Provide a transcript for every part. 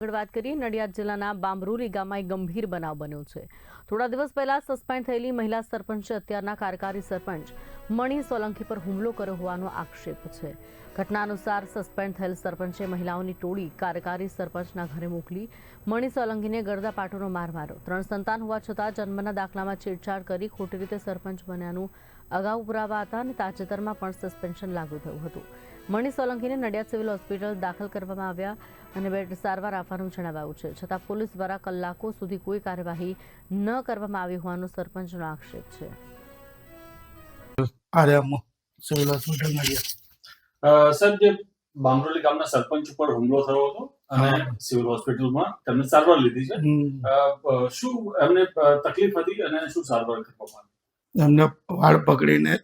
આગળ વાત કરીએ, નડિયાદ જિલ્લાના બામરોલી ગામમાં એક ગંભીર બનાવ બન્યો છે. થોડા દિવસ પહેલા સસ્પેન્ડ થયેલી મહિલા સરપંચે અત્યારના કાર્યકારી સરપંચ મણિ સોલંકી પર હુમલો કર્યો હોવાનો આક્ષેપ છે. ઘટના અનુસાર સસ્પેન્ડ થયેલ સરપંચે મહિલાઓની ટોળી કાર્યકારી સરપંચના ઘરે મોકલી મણિ સોલંકીને ગરદાપાટોનો માર માર્યો. ત્રણ સંતાન હોવા છતાં જન્મના દાખલામાં છેડછાડ કરી ખોટી રીતે સરપંચ બન્યાનું અગાઉ પુરાવા હતા અને તાજેતરમાં પણ સસ્પેન્શન લાગુ થયું હતું. મણિ સોલંકીને નડિયાદ સિવિલ હોસ્પિટલ દાખલ કરવામાં આવ્યા અને બેડ સારવાર આપવાનું જણાવાયું છે. છતાં પોલીસ દ્વારા કલાકો સુધી કોઈ કાર્યવાહી ન કરવામાં આવી હોવાનો સરપંચનો આક્ષેપ છે. Aryam civil hospital Nadiad. અ, જે બામરોલી ગામના સરપંચ ઉપર હુમલો થયો હતો અને સિવિલ હોસ્પિટલમાં તેમને સારવાર લીધી છે. શું એમને તકલીફ હતી અને શું સારવાર કરવામાં આવી? એમને વાળ પકડીને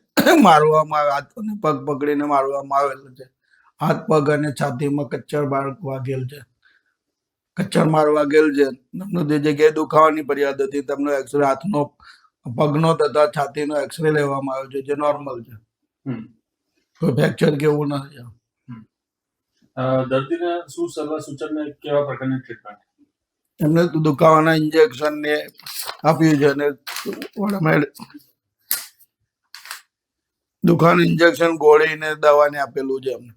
મારવામાં આવે હાથ અને પગ પકડીને મારવામાં આવેલ છે. હાથ પગ અને છાતીમાં કચ્છર બાળક વાગેલ છે. કચ્છર માર વાગેલ છે. તમને જે જગ્યાએ દુખાવાની ફરિયાદ હતી તમને એક્સરે હાથનો પગનો તથા છાતીનો એક્સરે લેવામાં આવ્યો છે જે નોર્મલ છે. કોઈ ફ્રેક્ચર કે એવું નથી. દર્દીને શું સલાહ સૂચન કેવા પ્રકારની ટ્રીટમેન્ટ એમને દુખાવાના ઇન્જેક્શન ને આપ્યું છે અને દુખાવાનું ઇન્જેક્શન ગોળી ને દવાને આપેલું છે એમને.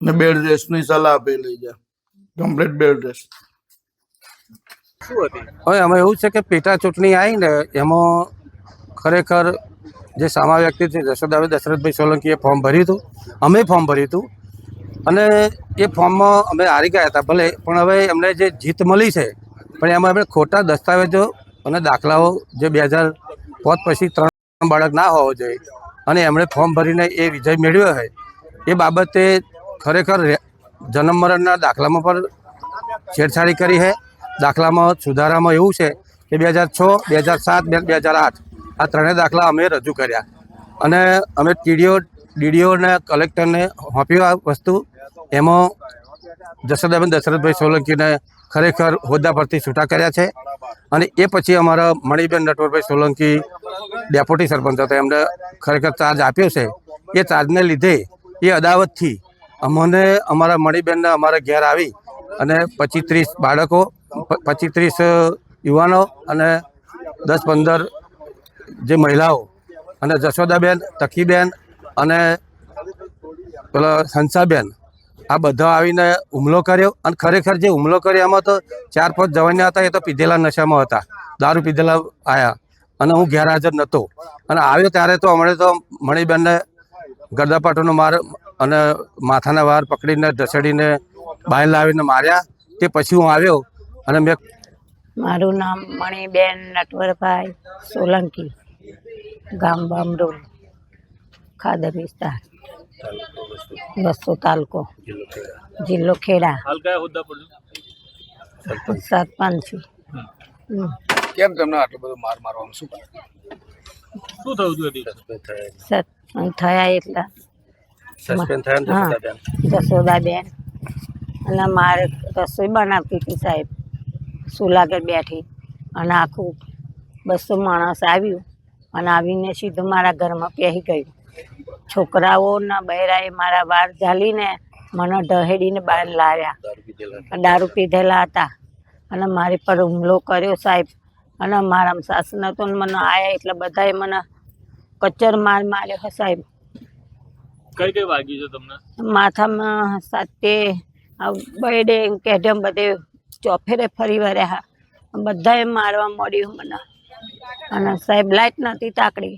ને બેડ રેસ્ટની સલાહ આપેલી છે. કમ્પ્લીટ બેડ રેસ્ટ હવે આમાં એવું છે કે પેટા ચૂંટણી આવી ને એમાં ખરેખર જે સામા વ્યક્તિ છે જશોદાભાઈ દશરથભાઈ સોલંકીએ ફોર્મ ભર્યું હતું. અમે ફોર્મ ભર્યું હતું. અને એ ફોર્મમાં અમે હારી ગયા હતા, ભલે. પણ હવે એમને જે જીત મળી છે, પણ એમાં એમણે ખોટા દસ્તાવેજો અને દાખલાઓ જે બે હજાર પાંચ પછી ત્રણ બાળક ના હોવો જોઈએ. અને એમણે ફોર્મ ભરીને એ વિજય મેળવ્યો છે એ બાબતે ખરેખર જન્મ મરણના દાખલામાં પણ છેડછાડી કરી છે દાખલામાં સુધારામાં એવું છે કે બે હજાર છ, બે હજાર સાત, બે બે હજાર આઠ, આ ત્રણેય દાખલા અમે રજૂ કર્યા. અને અમે ટીડીઓ ડીડીઓને કલેક્ટરને સોંપ્યું આ વસ્તુ. એમાં જશોદાબેન દશરથભાઈ સોલંકીને ખરેખર હોદ્દા પરથી છૂટા કર્યા છે. અને એ પછી અમારા મણિબેન નટવરભાઈ સોલંકી ડેપ્યુટી સરપંચ હતા, એમને ખરેખર ચાર્જ આપ્યો છે. એ ચાર્જને લીધે એ અદાવતથી અમને અમારા મણિબેનને અમારા ઘેર આવી અને પચીસ ત્રીસ બાળકો પચીત્રીસ યુવાનો અને દસ પંદર જે મહિલાઓ અને જશોદાબેન, તકીબેન અને પેલા હંસાબેન આ બધા આવીને હુમલો કર્યો અને ખરેખર જે હુમલો કર્યો, એમાં તો ચાર પાંચ જવાના હતા, એ તો પીધેલા નશામાં હતા. દારૂ પીધેલા આવ્યા અને હું ગેરહાજર નહોતો અને આવ્યો ત્યારે તો હમણાં તો મણિબેનને ગરદાપાટોનો માર અને માથાના વાર પકડીને ઢસડીને બહાર લાવીને માર્યા. તે પછી હું આવ્યો અને મેં મારું નામ મણિબેન નટવરભાઈ સોલંકી, ગામ બામરોલ ખાદર વિસ્તાર. બસો તાલુકો. જિલ્લો ખેડા. સરપંચ. કેમ તમને આટલો બધો માર મારવાનું શું શું થયું હતું થયા એટલા. સસ્પેન્ડ થયા ને હા. જશોદાબેન જશોદાબેન અને મારે રસોઈ બનાવતી હતી સાહેબ. સુલાગર બેઠી. અને આખું બસો માણસ આવ્યું. અને આવીને સીધું મારા ઘરમાં પહેરી ગયું. છોકરાઓના બહેરાએ મારા વાળ ઝાલીને મને ઢહેડીને બહાર લાવ્યા. દારૂ પીધેલા હતા. અને મારી પર હુમલો કર્યો સાહેબ. અને મારા સાસને તો ને મને આયા એટલે બધાએ મને કચ્ચર માર માર્યો હે સાહેબ. કઈ કઈ વાગી છે તમને? માથામાં સાતે આ બર્ડે કેડમ બધે ચોફેરે ફરી વળ્યા બધાએ મારવા મળ્યું મને. અને સાહેબ લાઈટ નથી તાકડી.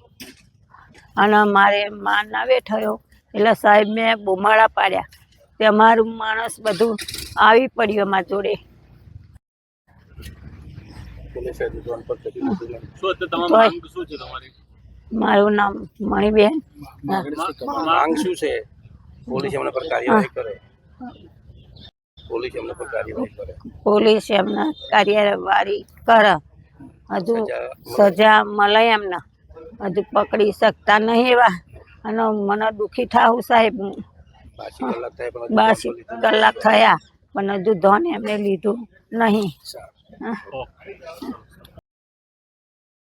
અને મારે માર નાવે થયો એટલે સાહેબ મેં બોમાળા પાડ્યા. તે અમારું માણસ બધું આવી પડ્યું અમારા જોડે. મારું નામ મણિબેન. માંગ શું છે? પોલીસ એમના પર કાર્યવાહી કરે. પોલીસ એમના પર કાર્યવાહી કરે. પોલીસ એમના કાર્યવાહી કરે. હજુ સજા સજા મળે એમને. હજુ પકડી શકતા નહીં એવા. અને મને દુઃખી થાવું સાહેબ. બાસી કલાક થયા પણ હજુ ધન એમને લીધું નહીં.